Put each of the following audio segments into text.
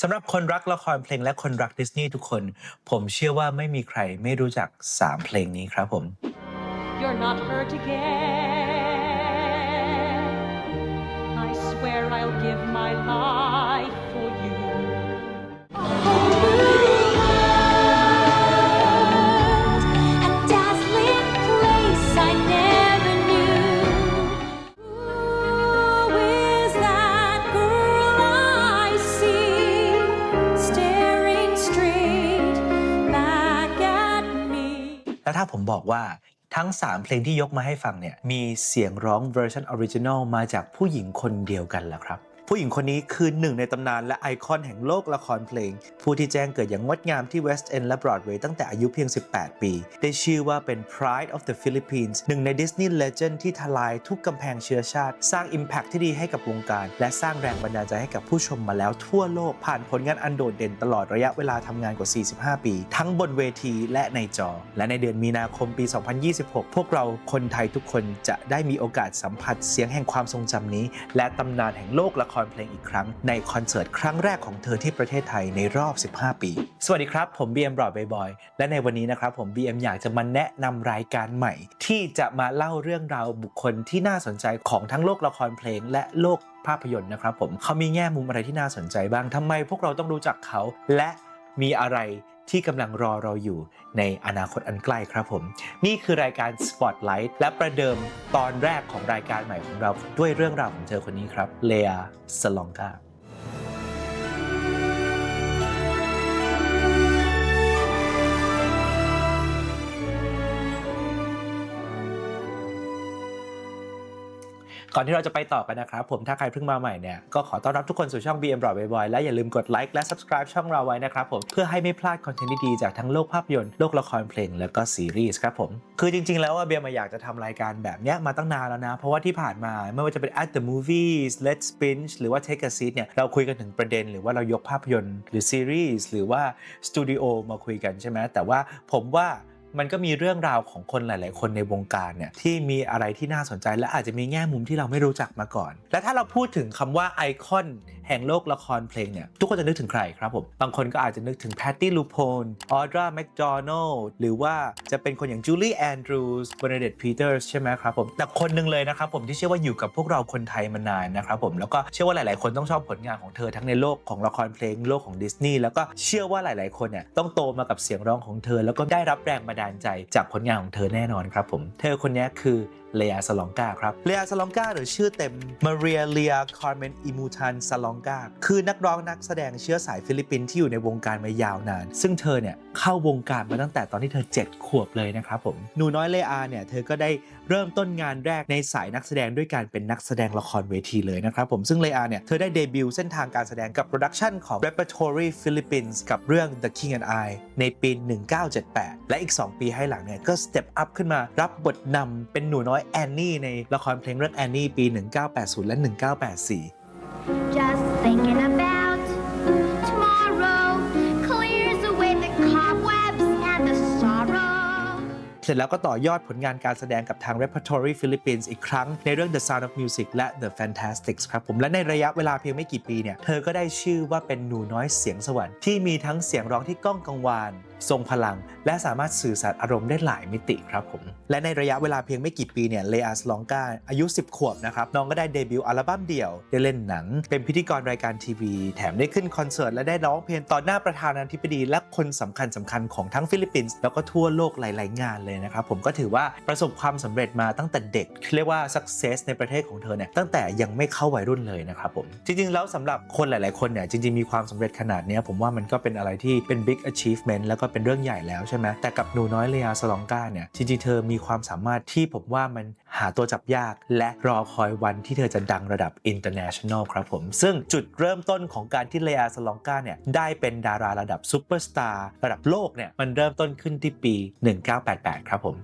สำหรับคนรักละครเพลงและคนรักดิสนีย์ทุกคน ผมเชื่อว่าไม่มีใครไม่รู้จัก 3 เพลงนี้ครับผม You're not hurt again. I swear I'll give my life for you. ผมบอกว่าทั้ง 3 เพลงที่ยกมาให้ฟังเนี่ยมีเสียงร้องเวอร์ชันออริจินอลมาจากผู้หญิงคนเดียวกันล่ะครับ ผู้หญิงคนนี้คือหนึ่งในตำนานและไอคอนแห่งโลกละครเพลง ผู้ที่แจ้งเกิดอย่างงดงามที่เวสต์เอนด์และบรอดเวย์ตั้งแต่อายุเพียง 18 ปี ได้ชื่อว่าเป็น Pride of the Philippines หนึ่งใน Disney Legend ที่ทลายทุกกำแพงเชื้อชาติ สร้าง Impact ที่ดีให้กับวงการ และสร้างแรงบันดาลใจให้กับผู้ชมมาแล้วทั่วโลกผ่านผลงานอันโดดเด่นตลอดระยะเวลาทำงานกว่า 45 ปี ทั้งบนเวทีและในจอ และในเดือนมีนาคมปี 2026 พวกเราคนไทยทุกคนจะได้มีโอกาสสัมผัสเสียงแห่งความทรงจำนี้ และตำนานแห่งโลกละครรเพลงอีกครั้ง ในคอนเสิร์ตครั้งแรกของเธอที่ประเทศไทยในรอบ 15 ปี สวัสดีครับ ผม BM บรอดบอยและในวันนี้นะครับผม BM อยากจะมาแนะนำรายการใหม่ ที่จะมาเล่าเรื่องราวบุคคลที่น่าสนใจของทั้งโลกละครเพลง และโลกภาพยนตร์นะครับผมเขามีแง่มุมอะไรที่น่าสนใจบ้างทำไมพวกเราต้องรู้จักเขาและ มีอะไรที่กำลังรอเราอยู่ในอนาคตอันใกล้ครับผม นี่คือรายการ Spotlight และประเดิมตอนแรกของรายการใหม่ของเราด้วยเรื่องราวของเธอคนนี้ครับเลอาสลองกา ก่อนที่เราจะไปต่อกันนะครับ ผมถ้าใครเพิ่งมาใหม่เนี่ยก็ขอต้อนรับทุกคนสู่ช่อง BM b r o a d b o y และอย่าลืมกดไลค์และ subscribe ช่องเราไว้นะครับผมเพื่อให้ไม่พลาดคอนเทนต์ดีๆจากทั้งโลกภาพยนตร์โลกละครเพลงแล้วก็ซีรีส์ครับผมคือจริง ๆ แล้วว่าเบียร์มาอยากจะทำรายการแบบเนี้ยมาตั้งนานแล้วนะ เพราะว่าที่ผ่านมาไม่ว่าจะเป็น at the movies let's binge หรือว่า take a seat เนี่ยเราคุยกันถึงประเด็น หรือว่าเรายกภาพยนตร์หรือซีรีส์หรือว่าสตูดิโอมาคุยกันใช่ไหมแต่ว่าผมว่า มันก็มีเรื่องราวของคนหลาย ๆ คนในวงการเนี่ยที่มีอะไรที่น่าสนใจ และอาจจะมีแง่มุมที่เราไม่รู้จักมาก่อน และถ้าเราพูดถึงคำว่าไอคอนแห่งโลกละครเพลงเนี่ยทุกคนจะนึกถึงใครครับผมบางคนก็อาจจะนึกถึงแพตตี้ลูโพนออดราแมคโดนัลหรือว่าจะเป็นคนอย่างจูลี่แอนดรูส์เบเนเดตพีเตอร์ใช่ไหมครับผมแต่คนหนึ่งเลยนะครับผมที่เชื่อว่าอยู่กับพวกเราคนไทยมานานนะครับผมแล้วก็เชื่อว่าหลาย ๆ คนต้องชอบผลงานของเธอทั้งในโลกของละครเพลงโลกของดิสนีย์แล้วก็เชื่อว่าหลาย ๆ คนเนี่ยต้องโตมากับเสียงร้องของเธอแล้วก็ได้รับแรงบันดาลใจจากผลงานของเธอแน่นอนครับผม เธอคนนี้คือ เลอาสลองกาครับเลอาสลองกาหรือชื่อเต็มมาเรียเลียคาร์เมนอิมูทันสลองกาคือนักร้องนักแสดงเชื้อสายฟิลิปปินส์ที่อยู่ในวงการมายาวนาน ซึ่งเธอเนี่ยเข้าวงการมาตั้งแต่ตอนที่เธอ 7 ขวบเลยนะครับผมหนูน้อยเลอาเนี่ยเธอก็ได้เริ่มต้นงานแรกในสายนักแสดงด้วยการเป็นนักแสดงละครเวทีเลยนะครับผมซึ่งเลอาเนี่ยเธอได้เดบิวต์เส้นทางการแสดงกับโปรดักชันของ Repertory Philippines กับเรื่อง The King and I ในปี 1978 และอีก 2 ปีให้หลังเนี่ยก็สเต็ปอัพขึ้นมารับบทนำเป็นหนูน้อยแอนนี่ในละครเพลงเรื่องแอนนี่ปี 1980 และ 1984 Just thinking about tomorrow clears away the cobwebs and the sorrow. เสร็จแล้วก็ต่อยอดผลงานการแสดงกับทาง Repertory Philippines อีกครั้งในเรื่อง The Sound of Music และ The Fantastics ครับผมและในระยะเวลาเพียงไม่กี่ปีเนี่ย เธอก็ได้ชื่อว่าเป็นหนูน้อยเสียงสวรรค์ที่มีทั้งเสียงร้องที่ก้องกังวาน ทรงพลัง และสามารถสื่อสารอารมณ์ได้หลายมิติครับผม และในระยะเวลาเพียงไม่กี่ปีเนี่ยเลอาสลองกาอายุ 10 ขวบนะครับ น้องก็ได้เดบิวต์อัลบั้มเดี่ยว ได้เล่นหนัง เป็นพิธีกรรายการทีวี แถมได้ขึ้นคอนเสิร์ตและได้ร้องเพลงต่อหน้าประธานาธิบดี และคนสำคัญสำคัญของทั้งฟิลิปปินส์แล้วก็ทั่วโลกหลาย ๆ งานเลยนะครับผมก็ถือว่าประสบความสำเร็จมาตั้งแต่เด็กเรียกว่า success ในประเทศของเธอเนี่ยตั้งแต่ยังไม่เข้าวัยรุ่นเลยนะครับผมจริง ๆ แล้วสำหรับคนหลาย ๆ คนเนี่ยจริง ๆ มีความสำเร็จขนาดนี้ผมว่ามันก็เป็นอะไรที่เป็น big achievement แล้วก็เป็นเรื่องใหญ่แล้วใช่ไหมแต่กับหนูน้อยเลียสลองกาเนี่ยจริงๆเธอมีความสามารถที่ผมว่ามันหาตัวจับยาก และรอคอยวันที่เธอจะดังระดับ international ครับผม ซึ่งจุดเริ่มต้นของการที่เลียสลองกาเนี่ยได้เป็นดาราระดับซูเปอร์สตาร์ระดับโลกเนี่ยมันเริ่มต้นขึ้นที่ปี 1988 ครับผม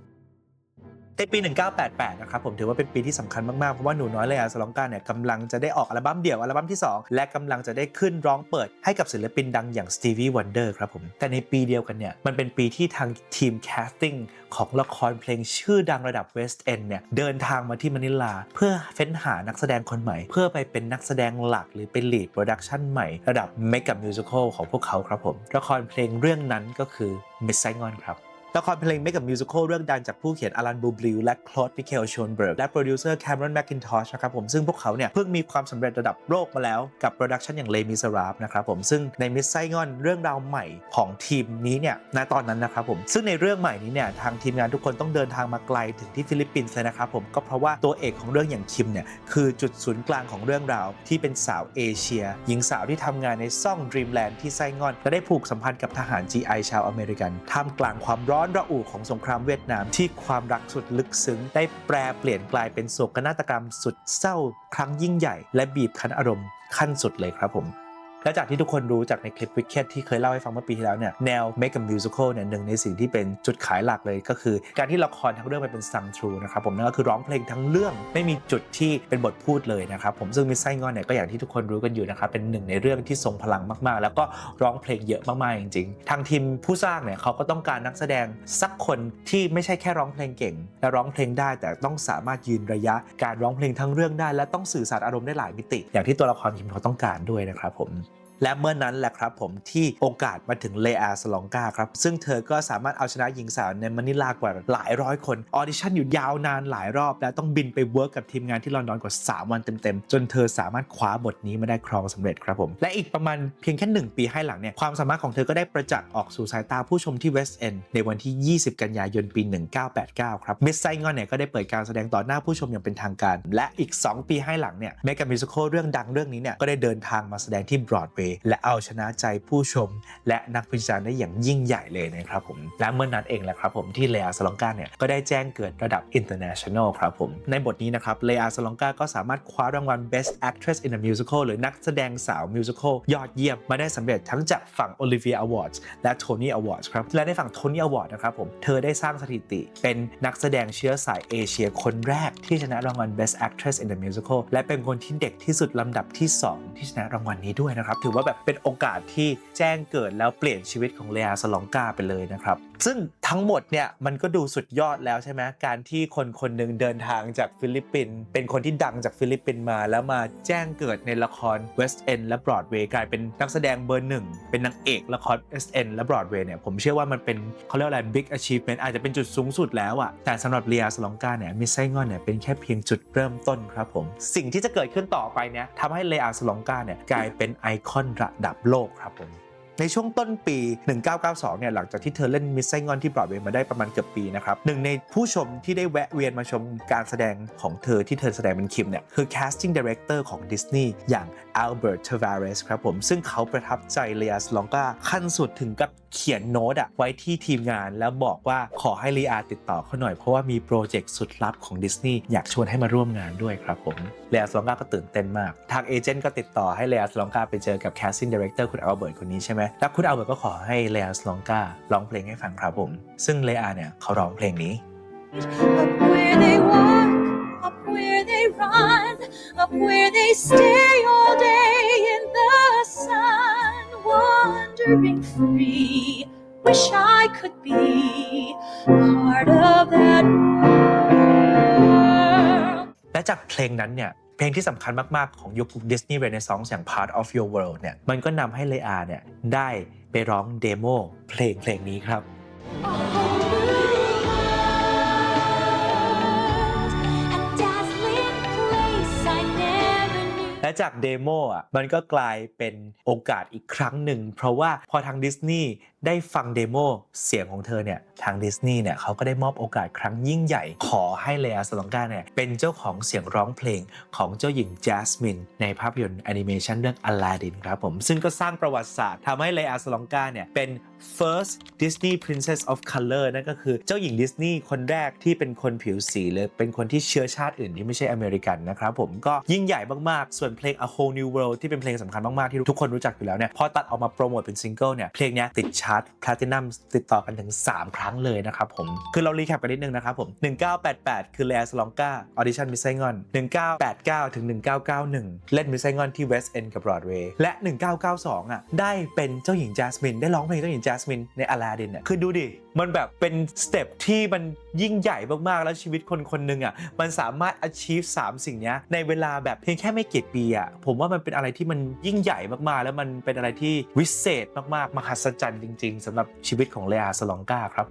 ในปี 1988 นะครับผมถือว่าเป็นปีที่สำคัญมาก ๆ เพราะว่าหนูน้อยเลยอาสลองกาเนี่ยกำลังจะได้ออกอัลบั้มเดี่ยวอัลบั้มที่ 2 และกำลังจะได้ขึ้นร้องเปิดให้กับศิลปินดังอย่าง Stevie Wonder ครับผม แต่ในปีเดียวกันเนี่ย มันเป็นปีที่ทางทีมแคสติ้งของละครเพลงชื่อดังระดับ West End เนี่ย เดินทางมาที่มะนิลา เพื่อเฟ้นหานักแสดงคนใหม่ เพื่อไปเป็นนักแสดงหลักหรือเป็น lead production ใหม่ระดับ Mega Musical ของพวกเขาครับผมละครเพลงเรื่องนั้นก็คือ Miss Saigon ครับ ละครเพลง Make a Musical เรื่องดังจากผู้เขียนอลันบูบลิวและคลอดมิเคลชอนเบิร์กและโปรดิวเซอร์แคมรอนแมคกินทอชนะครับผมซึ่งพวกเขาเนี่ยเพิ่งมีความสำเร็จระดับโลกมาแล้วกับโปรดักชันอย่างเลมิสราฟนะครับผมซึ่งในมิสไซงอนเรื่องราวใหม่ของทีมนี้เนี่ยณตอนนั้นนะครับผมซึ่งในเรื่องใหม่นี้เนี่ยทางทีมงานทุกคนต้องเดินทางมาไกลถึงที่ฟิลิปปินส์นะครับผมก็เพราะว่าตัวเอกของเรื่องอย่างคิมเนี่ยคือจุดศูนย์กลางของเรื่องราวที่เป็นสาวเอเชีย หญิงสาวที่ทำงานในซ่อง Dreamland ที่ไซงอนและได้ผูกสัมพันธ์กับทหาร GI ชาวอเมริกันท่ามกลางความร้อนระอุของสงครามเวียดนามที่ความรักสุดลึกซึ้ง ได้แปลเปลี่ยนกลายเป็นโศกนาฏกรรมสุดเศร้าครั้งยิ่งใหญ่ และบีบคั้นอารมณ์ขั้นสุดเลยครับผม และจากที่ทุกคนรู้จากในคลิปวิกเก็ตที่เคยเล่าให้ฟังเมื่อปีที่แล้วเนี่ยแนว Make a Musical เนี่ยหนึ่งในสิ่งที่เป็นจุดขายหลักเลยก็คือ การที่ละครทั้งเรื่องมันเป็นซังทรูนะครับผมนั่นก็คือร้องเพลงทั้งเรื่องไม่มีจุดที่เป็นบทพูดเลยนะครับผมซึ่งมิสไซงอนเนี่ยก็อย่างที่ทุกคนรู้กันอยู่นะครับเป็นหนึ่งในเรื่องที่ทรงพลังมากๆ แล้วก็ร้องเพลงเยอะมากๆจริงๆ ทางทีมผู้สร้างเนี่ยเขาก็ต้องการนักแสดงสักคนที่ไม่ใช่แค่ร้องเพลงเก่ง และร้องเพลงได้แต่ต้องสามารถยืนระยะการร้องเพลงทั้งเรื่องได้ และต้องสื่อสารอารมณ์ได้หลายมิติ อย่างที่ตัวละครคิมเขาต้องการด้วยนะครับผม และเมื่อนั้นแหละครับผมที่โอกาสมาถึงเลอาสลองกาครับ ซึ่งเธอก็สามารถเอาชนะหญิงสาวในมะนิลากว่าหลายร้อยคน ออดิชั่นอยู่ยาวนานหลายรอบ และต้องบินไปเวิร์กกับทีมงานที่ลอนดอนกว่า 3 วันเต็ม ๆ จนเธอสามารถคว้าบทนี้มาได้ครองสำเร็จครับผม และอีกประมาณเพียงแค่ 1 ปีให้หลังเนี่ยความสามารถของเธอก็ได้ประจักษ์ออกสู่สายตาผู้ชมที่เวสต์เอนด์ในวันที่ 20 กันยายนปี 1989 ครับมิสไซงอนเนี่ยก็ได้เปิดการแสดงต่อหน้าผู้ชมอย่างเป็นทางการ และอีก 2 ปีให้หลังเนี่ยเมก a มิสิคเรื่องดังเรื่องนี้เนี่ยก็ได้เดินทางมาแสดงที่บรอดเวและเอาชนะใจผู้ชม และนักวิจารณ์ได้อย่างยิ่งใหญ่เลยนะครับผมและเมื่อนนั้นเองแหละครับผมที่เลอาสลองกาเนี่ยก็ได้แจ้งเกิดระดับ international ครับผมในบทนี้นะครับเลอาสลองกาก็สามารถคว้ารางวัล best actress in a musical หรือนักแสดงสาวมิวสิควลยอดเยี่ยมมาได้สำเร็จทั้งจากฝั่ง Olivia Awards และ Tony Awards ครับและในฝั่ง Tony Award นะครับผมเธอได้สร้างสถิติเป็นนักแสดงเชื้อสายเอเชียคนแรกที่ชนะรางวัล best actress in a musical และเป็นคนที่เด็กที่สุดลำดับที่ 2 ที่ชนะรางวัลนี้ด้วยนะครับถือว่าแบบเป็นโอกาสที่แจ้งเกิดแล้วเปลี่ยนชีวิตของเลอาสลองกาไปเลยนะครับซึ่งทั้งหมดเนี่ยมันก็ดูสุดยอดแล้วใช่ไหมการที่คนคนหนึ่งเดินทางจากฟิลิปปินส์เป็นคนที่ดังจากฟิลิปปินส์มาแล้วมาแจ้งเกิดในละคร West End และ Broadway กลายเป็นนักแสดงเบอร์หนึ่งเป็นนางเอกละคร West End และ Broadway เนี่ยผมเชื่อว่ามันเป็นเขาเรียกว่าอะไร big achievement อาจจะเป็นจุดสูงสุดแล้วอะแต่สำหรับเลียสลองกาเนี่ยมิสไซงอนเนี่ยเป็นแค่เพียงจุดเริ่มต้นครับผมสิ่งที่จะเกิดขึ้นต่อไปเนี่ยทำให้เลอาสลองกาเนี่ยกลายเป็นไอคอนระดับโลกครับผม ในช่วงต้นปี 1992 เนี่ยหลังจากที่เธอเล่นมิสไซงอนที่บรอดเวย์มาได้ประมาณเกือบปีนะครับหนึ่งในผู้ชมที่ได้แวะเวียนมาชมการแสดงของเธอที่เธอแสดงเป็นคิมเนี่ยคือ casting director ของดิสนีย์อย่างอัลเบิร์ต t ท v า r รสครับผมซึ่งเขาประทับใจเลียสลองกาขั้นสุดถึงกับ เขียนโน้ตอะไว้ที่ทีมงานแล้วบอกว่าขอให้ลีอาติดต่อเขาหน่อยเพราะว่ามีโปรเจกต์สุดลับของดิสนีย์อยากชวนให้มาร่วมงานด้วยครับผมเลียสลองกาก็ตื่นเต้นมาก ทางเอเจนต์ก็ติดต่อให้เลียสลองกาไปเจอกับ casting director คุณอัลเบิร์ตคนนี้ใช่ไหมแล้วคุณอัลเบิร์ตก็ขอให้เลียสลองการ้องเพลงให้ฟังครับผม ซึ่งเลอาเนี่ยเขาร้องเพลงนี้ Up where they walk, up where they run, up where they stay all day in the sun, wandering free. Wish I could be part of that world. และจากเพลงนั้นเนี่ยเพลงที่สำคัญมากๆ ของยุคดิสนีย์เรเนซองส์อย่าง Part of Your World เนี่ยมันก็นำให้เลอาเนี่ยได้ไปร้องเดโมเพลงเพลงนี้ครับ A และจากเดโมอะมันก็กลายเป็นโอกาสอีกครั้งหนึ่ง เพราะว่าพอทางดิสนีย์ ได้ฟังเดโมเสียงของเธอเนี่ยทางดิสนีย์เนี่ยเขาก็ได้มอบโอกาสครั้งยิ่งใหญ่ ขอให้เลอาสลองกาเนี่ยเป็นเจ้าของเสียงร้องเพลงของเจ้าหญิงแจสมินในภาพยนตร์แอนิเมชันเรื่องอลาดินครับผม ซึ่งก็สร้างประวัติศาสตร์ทำให้เลอาสลองกาเนี่ยเป็น first Disney Princess of Color นั่นก็คือเจ้าหญิงดิสนีย์คนแรกที่เป็นคนผิวสีเลยเป็นคนที่เชื้อชาติอื่นที่ไม่ใช่อเมริกันนะครับผมก็ยิ่งใหญ่มากๆ ส่วนเพลง A Whole New World ที่เป็นเพลงสำคัญมากๆที่ทุกคนรู้จักอยู่แล้วเนี่ยพอตัดออกมาโปรโมทเป็นซิงเกิลเนี่ยเพลงนี้ติดชาาร์ตแพลตินัมติดต่อกันถึง 3 ครั้งเลยนะครับผม คือเรารีแคปกันนิดนึงนะครับผม 1988 คือเลอาสลองกาออดิชั่นมิสไซงอน 1989 ถึง 1991 เล่นมิสไซงอนที่เวสต์เอนด์กับบรอดเวย์และ 1992 อะ ได้เป็นเจ้าหญิงแจสมินได้ร้องเพลงเจ้าหญิงแจสมินในอลาดินอะคือดูดิ มันแบบเป็นสเต็ปที่มันยิ่งใหญ่มากๆ แล้วชีวิตคนคนหนึ่งอะมันสามารถ achieve 3 สิ่งเนี้ยในเวลาแบบเพียงแค่ไม่กี่ปีอะผมว่ามันเป็นอะไรที่มันยิ่งใหญ่มากๆ แล้วมันเป็นอะไรที่วิเศษมากๆ มหัศจรรย์จริง ๆสำหรับชีวิตของเลอาสลองกาครับ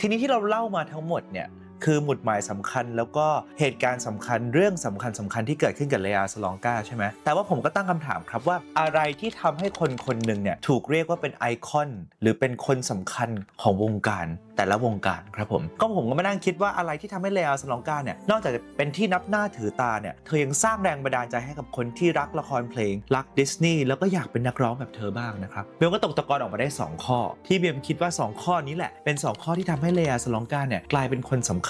ทีนี้ที่เราเล่ามาทั้งหมดเนี่ย คือหมุดหมายสำคัญแล้วก็เหตุการณ์สำคัญเรื่องสำคัญสำคัญที่เกิดขึ้นกับเลอาสลองกาใช่ไหมแต่ว่าผมก็ตั้งคำถามครับว่าอะไรที่ทำให้คนคนหนึ่งเนี่ยถูกเรียกว่าเป็นไอคอน หรือเป็นคนสำคัญของวงการแต่ละวงการครับผมก็ผมก็มานั่งคิดว่าอะไรที่ทำให้เลอาสลองกาเนี่ยนอกจากจะเป็นที่นับหน้าถือตาเนี่ยเธอยังสร้างแรงบันดาลใจให้กับคนที่รักละครเพลง รักดิสนีย์แล้วก็อยากเป็นนักร้องแบบเธอบ้างนะครับเบลก็ตกตะกอนออกมาได้ 2 ข้อ ที่เบลคิดว่า 2 ข้อนี้แหละเป็น 2 ข้อที่ทำให้เลอาสลองกาเนี่ยกลายเป็นคนสำคัญ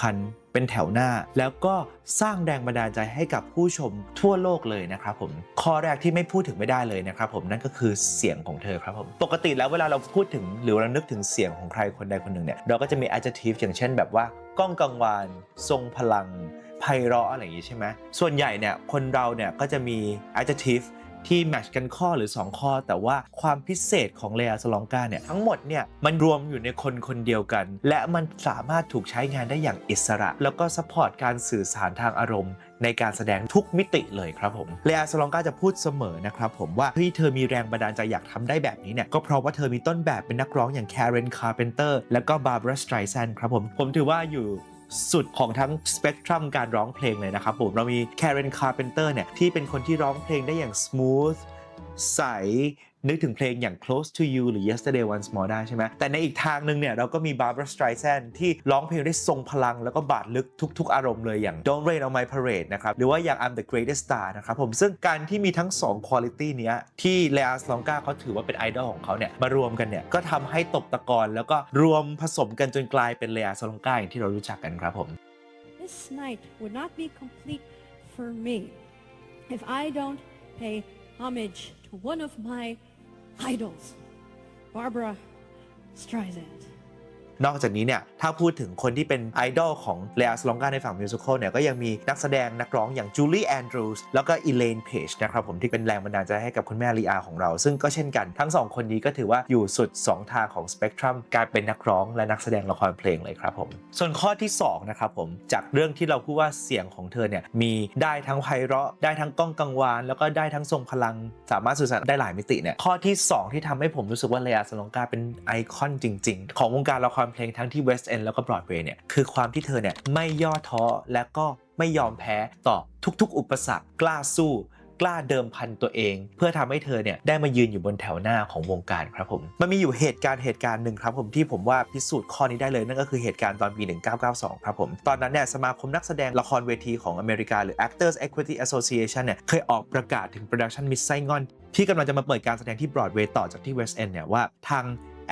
เป็นแถวหน้า แล้วก็สร้างแรงบันดาลใจให้กับผู้ชมทั่วโลกเลยนะครับผมข้อแรกที่ไม่พูดถึงไม่ได้เลยนะครับผมนั่นก็คือเสียงของเธอครับผมปกติแล้วเวลาเราพูดถึงหรือเรานึกถึงเสียงของใครคนใดคนหนึ่งเนี่ยเราก็จะมี adjective อย่างเช่นแบบว่าก้องกังวาน ทรงพลังไพเราะอะไรอย่างนี้ใช่ไหมส่วนใหญ่เนี่ยคนเราเนี่ยก็จะมี adjective ที่แมชกันข้อหรือ 2 ข้อ แต่ว่าความพิเศษของเลอาสลองกาเนี่ยทั้งหมดเนี่ยมันรวมอยู่ในคนคนเดียวกัน และมันสามารถถูกใช้งานได้อย่างอิสระ แล้วก็ซัพพอร์ตการสื่อสารทางอารมณ์ในการแสดงทุกมิติเลยครับผมเลอาสลองกาจะพูดเสมอนะครับผมว่าที่เธอมีแรงบันดาลใจอยากทำได้แบบนี้เนี่ยก็เพราะว่าเธอมีต้นแบบเป็นนักร้องอย่างแค r รนคาร์เพนเตอร์และก็บาร์บราสไตรแซนครับผมผมถือว่าอยู่ สุดของทั้งสเปกตรัมการร้องเพลงเลยนะครับผมเรามี Karen Carpenter เนี่ยที่เป็นคนที่ร้องเพลงได้อย่างส m o o t h ใส นึกถึงเพลงอย่าง close to you หรือ yesterday once more ได้ใช่ไหมแต่ในอีกทางหนึ่งเนี่ย เราก็มี Barbara Streisand ที่ร้องเพลงได้ทรงพลังแล้วก็บาดลึกทุก ๆ อารมณ์เลยอย่าง Don't Rain on My Parade นะครับ หรือว่าอย่าง I'm the Greatest Star นะครับผมซึ่งการที่มีทั้ง 2 quality เนี้ย ที่ Lea s l o n g a เขาถือว่าเป็นไอดอลของเขาเนี่ย มารวมกันเนี่ย ก็ทำให้ตกตะกอนแล้วก็รวมผสมกันจนกลายเป็น Lea s l o n g a อย่างที่เรารู้จักกันครับผม This night would not be complete for me if I don't pay homage to one of my idols, Barbara Streisand. นอกจากนี้เนี่ยถ้าพูดถึงคนที่เป็นไอดอลของเลอาสลองกาในฝั่งมิวสิควลเนี่ยก็ยังมีนักแสดงนักร้องอย่างจูลี่แอนดรูสแล้วก็อีเลนเพจนะครับผมที่เป็นแรงบันดาลใจให้กับคุณแม่ลีอาของเรา ซึ่งก็เช่นกันทั้งสองคนนี้ก็ถือว่าอยู่สุด 2 ทางของสเปกตรัมการเป็นนักร้องและนักแสดงละครเพลงเลยครับผมส่วนข้อที่2นะครับผมจากเรื่องที่เราพูดว่าเสียงของเธอเนี่ยมีได้ทั้งไพเราะได้ทั้งก้องกังวานแล้วก็ได้ทั้งทรงพลัง สามารถสื่อสารได้หลายมิติเนี่ยข้อที่ 2 ที่ทำให้ผมรู้สึกว่าเลอาสลองกาเป็นไอคอนจริง ๆ ของวงการละครเพลงทั้งที่เวสต์เอนแล้วก็บรอดเวย์เนี่ยคือความที่เธอเนี่ยไม่ย่อท้อและก็ไม่ยอมแพ้ต่อทุกๆ อุปสรรคกล้าสู้กล้าเดิมพันตัวเอง เพื่อทำให้เธอเนี่ยได้มายืนอยู่บนแถวหน้าของวงการครับผม มันมีอยู่เหตุการณ์เหตุการณ์หนึ่งครับผมที่ผมว่าพิสูจน์ข้อนี้ได้เลย นั่นก็คือเหตุการณ์ตอนปี 1992 ครับผม ตอนนั้นเนี่ยสมาคมนักแสดงละครเวทีของอเมริกาหรือ Actors Equity Association เนี่ยเคยออกประกาศถึง Production Miss Saigon ที่กำลังจะมาเปิดการแสดงที่บรอดเวย์ต่อจากที่ West End เนี่ยว่าทาง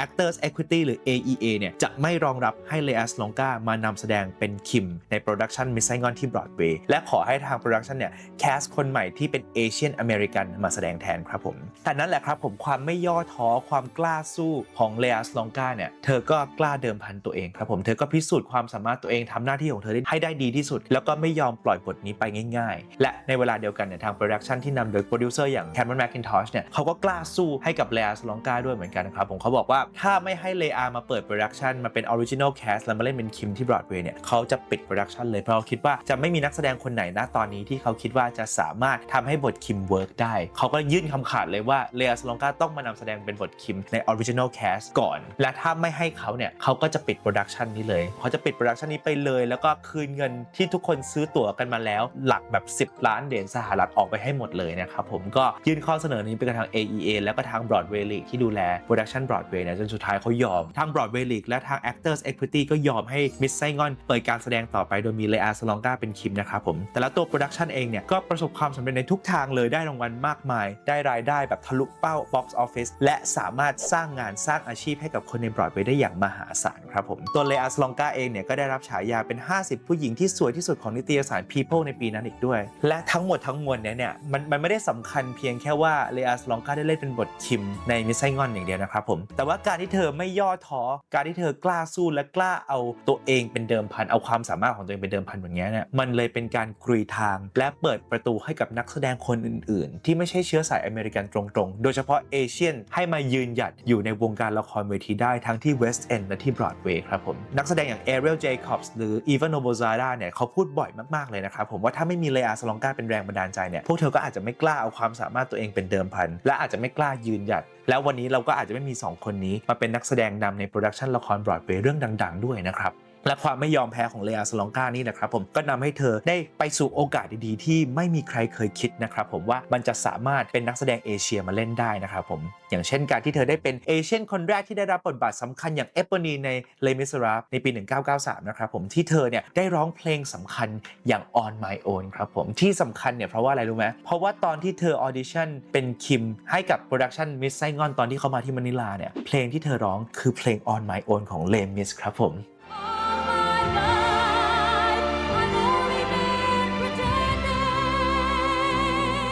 Actors Equity หรือ AEA เนี่ยจะไม่รองรับให้เลอาสลองกามานำแสดงเป็นคิมในโปรดักชันมิสไซงอนที่บรอดเวย์และขอให้ทางโปรดักชันเนี่ยแคสคนใหม่ที่เป็นเอเชียนอเมริกันมาแสดงแทนครับผมแต่นั่นแหละครับผมความไม่ย่อท้อความกล้าสู้ของเลอาสลองกาเนี่ยเธอก็กล้าเดิมพันตัวเองครับผมเธอก็พิสูจน์ความสามารถตัวเองทำหน้าที่ของเธอได้ให้ได้ดีที่สุด แล้วก็ไม่ยอมปล่อยบทนี้ไปง่าย ๆ และในเวลาเดียวกันเนี่ยทางโปรดักชันที่นำโดยโปรดิวเซอร์อย่างแคม e รอนแมคกินทอชเนี่ยเขาก็กล้าสู้ให้กับเลอาสลองกาด้วยเหมือนกันครับผมเขาบอกว่าถ้าไม่ให้เลอามาเปิดโปรดักชันมาเป็นออริจินอลแคสแล้วมาเล่นเป็นคิมที่บรอดเวย์เนี่ยเขาจะปิดโปรดักชันเลยเพราะเขาคิดว่าจะไม่มีนักแสดงคนไหนนะตอนนี้ที่เขาคิดว่าจะสามารถทำให้บทคิมเวิร์กได้ เขาก็ยื่นคำขาดเลยว่าเลอาสลองกาต้องมานำแสดงเป็นบทคิมในออริจินอลแคสก่อน และถ้าไม่ให้เขาเนี่ยเขาก็จะปิดโปรดักชันนี้เลยเขาจะปิดโปรดักชันนี้ไปเลย แล้วก็คืนเงินที่ทุกคนซื้อตั๋วกันมาแล้ว หลักแบบ 10 ล้านเหรียญสหรัฐออกไปให้หมดเลยนะครับผมก็ยื่นข้อเสนอนี้ไปกับทาง AEA แล้วก็ทาง Broadway League ที่ดูแลโปรดักชัน Broadway เนี่ยจนสุดท้ายเขายอม ทาง Broadway League และทาง Actors Equity ก็ยอมให้ Miss Saigon เปิดการแสดงต่อไปโดยมีเลอาสลองกาเป็นคิมนะครับผม แต่ละตัวโปรดักชันเองเนี่ยก็ประสบความสำเร็จในทุกทางเลยได้รางวัลมากมาย ได้รายได้แบบทะลุเป้า Box Office และสามารถสร้างงานสร้างอาชีพให้กับคนใน Broadway ได้อย่างมหาศาลครับผม ตัวเลอาสลองกาเองเนี่ยก็ได้รับฉายาเป็น 50 ผู้หญิงที่สวยที่สุดของนิตยสาร People ในปีนั้นอีกด้วย และทั้งหมดทั้งมวลเนี่ยเนี่ยมันมันไม่ได้สำคัญเพียงแค่ว่าเลอาสลองกาได้เล่นเป็นบทคิมในมิสไซงอนอย่างเดียวนะครับผมแต่ว่าการที่เธอไม่ย่อท้อการที่เธอกล้าสู้และกล้าเอาตัวเองเป็นเดิมพันเอาความสามารถของตัวเองเป็นเดิมพันแบบนี้เนี่ยมันเลยเป็นการกรุยทาง และเปิดประตูให้กับนักแสดงคนอื่น ๆ ที่ไม่ใช่เชื้อสายอเมริกันตรงๆ โดยเฉพาะเอเชียนให้มายืนหยัดอยู่ในวงการละครเวทีได้ทั้งที่เวสต์เอนด์และที่บรอดเวย์ครับผมนักแสดงอย่างเอเรียลเจคอบส์หรืออีวานโนโบซาดาเนี่ยเขาพูดบ่อยมากๆเลยนะครับผมว่าถ้าไม่มีเลอาสลองกาเป็นแรงบันดาลใจเนี่ยพวกเธอก็อาจจะไม่กล้าเอาความสามารถตัวเองเป็นเดิมพันและอาจจะไม่กล้ายืนหยัด แล้ววันนี้เราก็อาจจะไม่มี 2 คนนี้มาเป็นนักแสดงนำในโปรดักชันละครบรอดเวย์เรื่องดัง ๆ ด้วยนะครับ และความไม่ยอมแพ้ของเลอาสลองกานี่นะครับผมก็นำให้เธอได้ไปสู่โอกาสดีๆ ที่ไม่มีใครเคยคิดนะครับผมว่ามันจะสามารถเป็นนักแสดงเอเชียมาเล่นได้นะครับผมอย่างเช่นการที่เธอได้เป็นเอเชียนคนแรกที่ได้รับบทบาทสำคัญอย่างเอป o นีในเลมิสราฟในปี 1993 นะครับผมที่เธอเนี่ยได้ร้องเพลงสำคัญอย่าง On My Own ครับผมที่สำคัญเนี่ยเพราะว่าอะไรรู้ไหมเพราะว่าตอนที่เธอออดิชั่นเป็นคิมให้กับโปรดักชันมิสไซงอนตอนที่เขามาที่มะนิลาเนี่ยเพลงที่เธอร้องคือเพลง On My Own ของเลมิสครับผม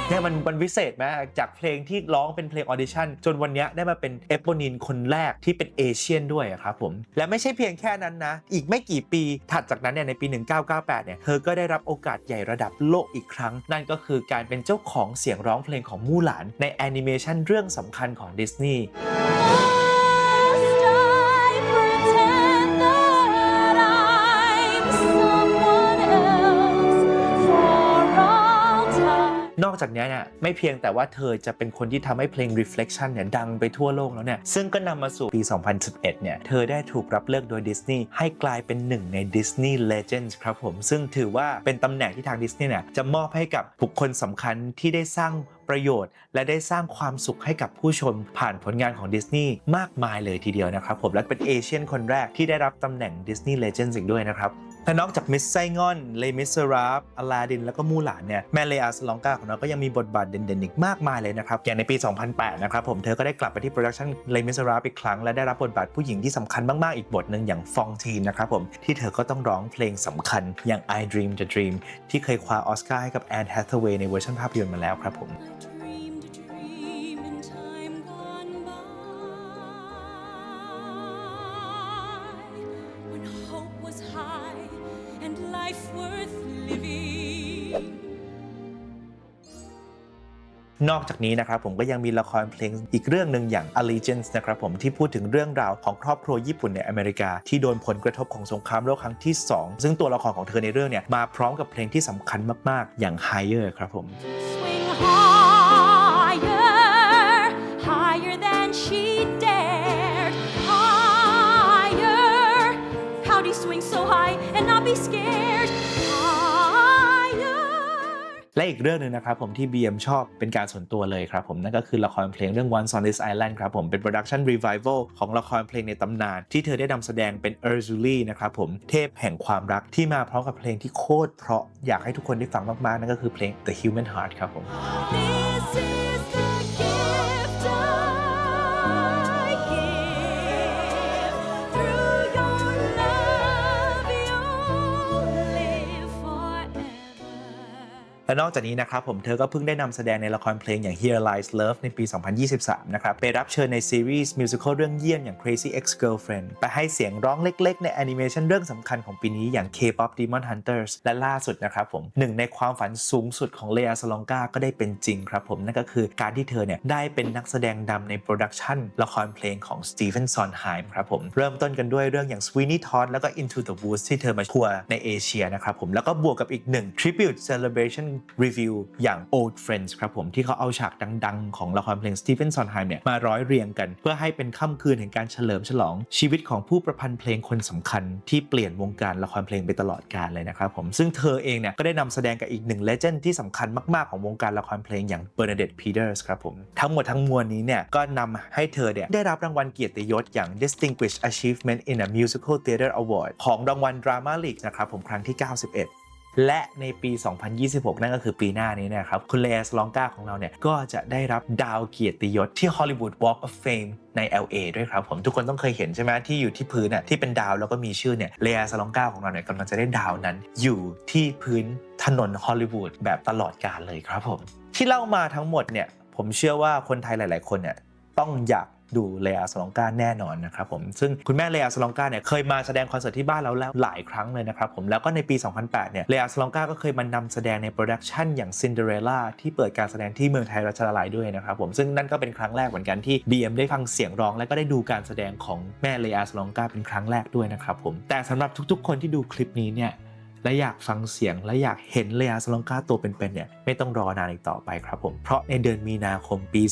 เนี่ยมันมันวิเศษไหมจากเพลงที่ร้องเป็นเพลงออดิชั่นจนวันเนี้ยได้มาเป็นเอปโปนินคนแรกที่เป็นเอเชียนด้วยครับผม และไม่ใช่เพียงแค่นั้นนะ อีกไม่กี่ปีถัดจากนั้นเนี่ยในปี 1998 เนี่ย เธอก็ได้รับโอกาสใหญ่ระดับโลกอีกครั้ง นั่นก็คือการเป็นเจ้าของเสียงร้องเพลงของมู่หลานในแอนิเมชันเรื่องสำคัญของดิสนีย์ อกจากนี้เนี่ยไม่เพียงแต่ว่าเธอจะเป็นคนที่ทำให้เพลง Reflection เนี่ยดังไปทั่วโลกแล้วเนี่ยซึ่งก็นำมาสู่ปี 2011 เนี่ยเธอได้ถูกรับเลือกโดยดิสนีย์ให้กลายเป็นหนึ่งใน Disney Legends ครับผม ซึ่งถือว่าเป็นตำแหน่งที่ทางดิสนีย์เนี่ยจะมอบให้กับบุคคลสำคัญที่ได้สร้างประโยชน์ และได้สร้างความสุขให้กับผู้ชมผ่านผลงานของดิสนีย์มากมายเลยทีเดียวนะครับผมและเป็นเอเชียนคนแรกที่ได้รับตำแหน่ง Disney Legends อีกด้วยนะครับ และนอกจากมิสไซงอนเลมิสราฟอลาดิน แล้วก็มูหลานเนี่ยแม่เลอาสลองกาของเราก็ยังมีบทบาทเด่นๆอีกมากมายเลยนะครับ อย่างในปี 2008 นะครับผมเธอก็ได้กลับไปที่โปรดักชันเลมิสราฟอีกครั้ง และได้รับบทบาทผู้หญิงที่สำคัญมากๆ อีกบทหนึ่งอย่างฟองทีนนะครับผมที่เธอก็ต้องร้องเพลงสำคัญอย่าง I Dream the Dream ที่เคยคว้าออสการ์ให้กับแอนแฮทเวย์ในเวอร์ชันภาพยนตร์มาแล้วครับผม นอกจากนี้นะครับผมก็ยังมีละครเพลงอีกเรื่องหนึ่งอย่าง Allegiance นะครับผมที่พูดถึงเรื่องราวของครอบครัวญี่ปุ่นในอเมริกา ที่โดนผลกระทบของสงครามโลกครั้งที่ 2 ซึ่งตัวละครของเธอในเรื่องเนี่ยมาพร้อมกับเพลงที่สำคัญมาก ๆ อย่าง Higher ครับผม Swing higher, higher than she dared. Higher. How'd he swing so high and not be scared? อีกเรื่องหนึ่งนะครับผมที่ BM ชอบเป็นการส่วนตัวเลยครับผมนั่นก็คือละครเพลงเรื่อง Once on This Island ครับผมเป็นโปรดักชันรีไวเวลของละครเพลงในตำนาน ที่เธอได้นำแสดงเป็น Urzuli นะครับผมเทพแห่งความรักที่มาพร้อมกับเพลงที่โคตรเพราะอยากให้ทุกคนได้ฟังมากๆนั่นก็คือเพลง The Human Heart ครับผม และนอกจากนี้นะครับผมเธอก็เพิ่งได้นำแสดงในละครเพลงอย่าง Here Lies Love ในปี 2023 นะครับไปรับเชิญในซีรีส์มิวสิควลเรื่องเยี่ยมอย่าง Crazy Ex-Girlfriend ไปให้เสียงร้องเล็กๆ ในแอนิเมชันเรื่องสำคัญของปีนี้อย่าง K-pop Demon Hunters และล่าสุดนะครับผมหนึ่งในความฝันสูงสุดของเลอาสลองกาก็ได้เป็นจริงครับผมนั่นก็คือการที่เธอเนี่ยได้เป็นนักแสดงนำในโปรดักชันละครเพลงของสตีเฟนซอนไฮม์ครับผมเริ่มต้นกันด้วยเรื่องอย่าง Sweeney Todd แล้วก็ Into the Woods ที่เธอมาทัวร์ในเอเชียนะครับผมแล้วก็บวกกับอีกหนึ่ง Tribute Celebration Review อย่าง Old Friends ครับผมที่เขาเอาฉากดัง ๆ ของละครเพลง Stephen Sondheim เนี่ยมาร้อยเรียงกัน เพื่อให้เป็นค่ำคืนแห่งการเฉลิมฉลองชีวิตของผู้ประพันธ์เพลงคนสำคัญที่เปลี่ยนวงการละครเพลงไปตลอดกาลเลยนะครับผมซึ่งเธอเองเนี่ยก็ได้นำแสดงกับอีกหนึ่งเลเจนด์ที่สำคัญมาก ๆ ของวงการละครเพลงอย่าง Bernadette Peters ครับผมทั้งหมดทั้งมวลนี้เนี่ยก็นำให้เธอเนี่ยได้รับรางวัลเกียรติยศอย่าง Distinguished Achievement in a Musical Theatre Award ของรางวัล Drama League นะครับผมครั้งที่ 91 และในปี 2026 นั่นก็คือปีหน้านี้นะครับ คุณเลสลองกาของเราเนี่ย ก็จะได้รับดาวเกียรติยศที่ Hollywood Walk of Fame ใน LA ด้วยครับผมทุกคนต้องเคยเห็นใช่ไหมที่อยู่ที่พื้นน่ะที่เป็นดาวแล้วก็มีชื่อเนี่ยเลสลองกาของเราเนี่ยกำลังจะได้ดาวนั้น อยู่ที่พื้นถนนฮอลลีวูดแบบตลอดกาลเลยครับผม ที่เล่ามาทั้งหมดเนี่ยผมเชื่อว่าคนไทยหลาย ๆ คนเนี่ยต้องอยาก ดูเลอาสลองกาแน่นอนนะครับผมซึ่งคุณแม่เลอาสลองกาเนี่ยเคยมาแสดงคอนเสิร์ตที่บ้านเราแล้วหลายครั้งเลยนะครับผมแล้วก็ในปี 2008 เนี่ยเลอาสลองกาก็เคยมานำแสดงในโปรดักชันอย่าง Cinderella ที่เปิดการแสดงที่เมืองไทยรัชดาลัยด้วยนะครับผมซึ่งนั่นก็เป็นครั้งแรกเหมือนกันที่ BM ได้ฟังเสียงร้องและก็ได้ดูการแสดงของแม่เลอาสลองกาเป็นครั้งแรกด้วยนะครับผมแต่สำหรับทุกๆ คนที่ดูคลิปนี้เนี่ย และอยากฟังเสียงและอยากเห็นเลอาสลองกาตัวเป็นๆเนี่ยไม่ต้องรอนานอีกต่อไปครับผมเพราะในเดือนมีนาคมปี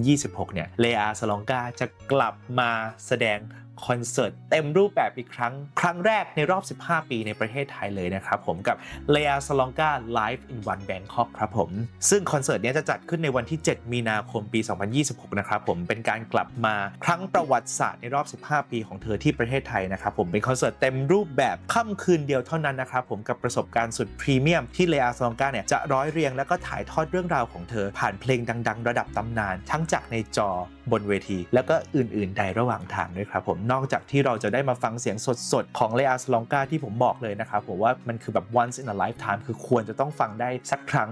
2026 เนี่ยเลอาสลองกาจะกลับมาแสดง คอนเสิร์ตเต็มรูปแบบอีกครั้ง ครั้งแรกในรอบ 15 ปีในประเทศไทยเลยนะครับผมกับ l e a s l o n g a Live in One Bangkok ครับผม ซึ่งคอนเสิร์ตเนี้ยจะจัดขึ้นในวันที่ 7 มีนาคมปี 2026 นะครับผมเป็นการกลับมาครั้งประวัติศาสตร์ในรอบ 15 ปีของเธอที่ประเทศไทยนะครับผมเป็นคอนเสิร์ตเต็มรูปแบบค่ำคืนเดียวเท่านั้นนะครับผมกับประสบการณ์สุดพรีเมียมที่ l e a s l o n g a เนี่ยจะร้อยเรียง แล้วก็ถ่ายทอดเรื่องราวของเธอ ผ่านเพลงดัง ๆ ระดับตำนาน ทั้งจากในจอบนเวที แล้วก็อื่น ๆ ใดระหว่างทางด้วยครับผมนอกจากที่เราจะได้มาฟังเสียงสดๆ ของเลอาสลองกาที่ผมบอกเลยนะครับผมว่ามันคือแบบ once in a lifetime คือควรจะต้องฟังได้สักครั้ง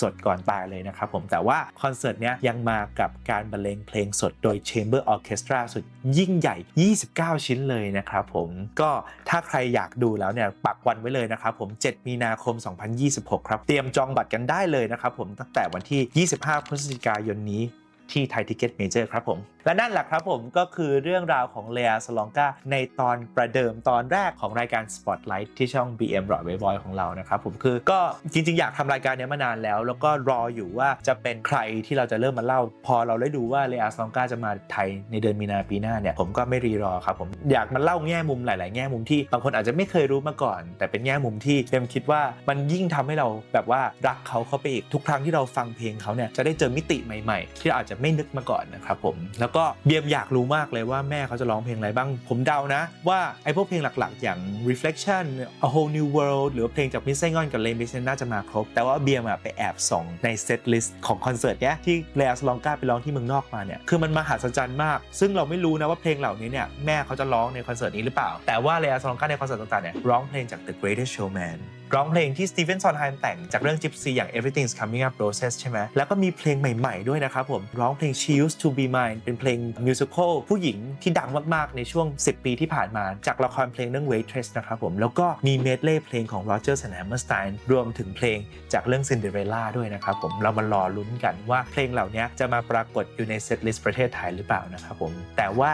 สดๆ ก่อนตายเลยนะครับผมแต่ว่าคอนเสิร์ตเนี้ยยังมากับการบรรเลงเพลงสดโดย Chamber Orchestra สุดยิ่งใหญ่ 29 ชิ้นเลยนะครับผมก็ถ้าใครอยากดูแล้วเนี่ยปักวันไว้เลยนะครับผม 7 มีนาคม 2026 ครับ เตรียมจองบัตรกันได้เลยนะครับผมตั้งแต่วันที่ 25 พฤศจิกายนนี้ ที่ไทยทิกเก็ตเมเจอร์ครับผม และนั่นแหละครับผมก็คือเรื่องราวของเลอาสลองกาในตอนประเดิมตอนแรกของรายการ Spotlight ที่ช่อง BM r o d w a y Boy ของเรานะครับผมคือก็จริงๆ อยากทำรายการนี้มานานแล้ว แล้วก็รออยู่ว่าจะเป็นใครที่เราจะเริ่มมาเล่า พอเราได้ดูว่าเลอาสลองกาจะมาไทยในเดือนมีนาปีหน้าเนี่ยผมก็ไม่รีรอครับผมอยากมาเล่าแง่มุมหลาย ๆ แง่มุมที่บางคนอาจจะไม่เคยรู้มาก่อน แต่เป็นแง่มุมที่เบมคิดว่ามันยิ่งทำให้เราแบบว่ารักเขาเข้าไปอีกทุกครั้งที่เราฟังเพลงเขาเนี่ยจะได้เจอมิติใหม่ ๆ ที่อาจจะไม่นึกมาก่อนนะครับผมแล้วก็เบียมอยากรู้มากเลยว่าแม่เขาจะร้องเพลงอะไรบ้าง ผมเดานะ ว่าไอ้พวกเพลงหลักๆ อย่าง reflection a whole new world หรือว่าเพลงจากมิสไซงอนกับเลมิสน่าจะมาครบ แต่ว่าเบียมอะไปแอบส่องในเซตลิสต์ของคอนเสิร์ตเนี้ยที่เลอาสลองกาไปร้องที่เมืองนอกมาเนี่ยคือมันมหัศจรรย์มาก ซึ่งเราไม่รู้นะว่าเพลงเหล่านี้เนี่ยแม่เขาจะร้องในคอนเสิร์ตนี้หรือเปล่า แต่ว่าเลอาสลองกาในคอนเสิร์ตต่างๆเนี่ยร้องเพลงจาก The Greatest Showman ร้องเพลงที่สตีเฟนซอนไฮม์แต่งจากเรื่อง Gypsy อย่าง Everything's Coming Up Roses ใช่ไหมแล้วก็มีเพลงใหม่ๆด้วยนะครับผม ร้องเพลง She Used to Be Mine เป็นเพลงมิวสิควลผู้หญิงที่ดังมากๆ ในช่วง 10 ปีที่ผ่านมา จากละครเพลงเรื่อง Waitress นะครับผม แล้วก็มีเมดเล่เพลงของ Rogers and Hammerstein รวมถึงเพลงจากเรื่อง Cinderella ด้วยนะครับผมเรามารอลุ้นกันว่าเพลงเหล่านี้จะมาปรากฏอยู่ในเซตลิสต์ประเทศไทยหรือเปล่านะครับผมแต่ว่า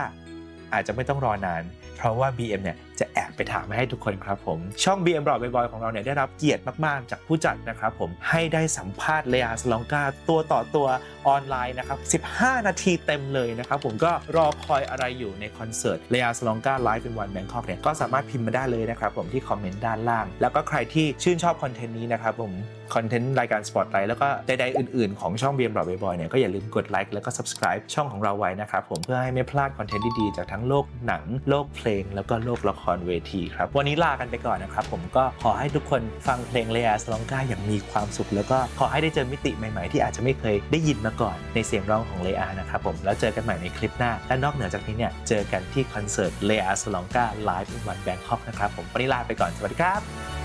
อาจจะไม่ต้องรอนาน เพราะว่า BM เนี่ยจะแอบไปถามมาให้ทุกคนครับผม ช่อง BM บอดบอยของเราเนี่ยได้รับเกียรติมาก ๆ จากผู้จัดนะครับผมให้ได้สัมภาษณ์เลอาสลองกาตัวต่อตัวออนไลน์นะครับ 15 นาทีเต็มเลยนะครับผมก็รอคอยอะไรอยู่ในคอนเสิร์ตเลอาสลองกาไลฟ์เป็นวันแบงคอกเนี่ยก็สามารถพิมพ์มาได้เลยนะครับผมที่คอมเมนต์ด้านล่าง แล้วก็ใครที่ชื่นชอบคอนเทนต์นี้นะครับผมคอนเทนต์รายการ Spotlight แล้วก็ใดๆอื่นๆ ของช่อง BM บอดบอยเนี่ยก็อย่าลืมกดไลค์แล้วก็ subscribe ช่องของเราไว้นะครับผมเพื่อให้ไม่พลาดคอนเทนต์ดีๆจากทั้งโลกหนังโลกเพลงแล้วก็โลกละครเวทีครับ วันนี้ลากันไปก่อนนะครับ ผมก็ขอให้ทุกคนฟังเพลงเลอาสลองกาอย่างมีความสุข แล้วก็ขอให้ได้เจอมิติใหม่ๆ ที่อาจจะไม่เคยได้ยินมาก่อนในเสียงร้องของเลอานะครับผมแล้วเจอกันใหม่ในคลิปหน้า และนอกเหนือจากนี้เนี่ยเจอกันที่คอนเสิร์ตเลอาสลองกาไลฟ์ในวันแบงคอกนะครับผมวันนี้ลาไปก่อนสวัสดีครับ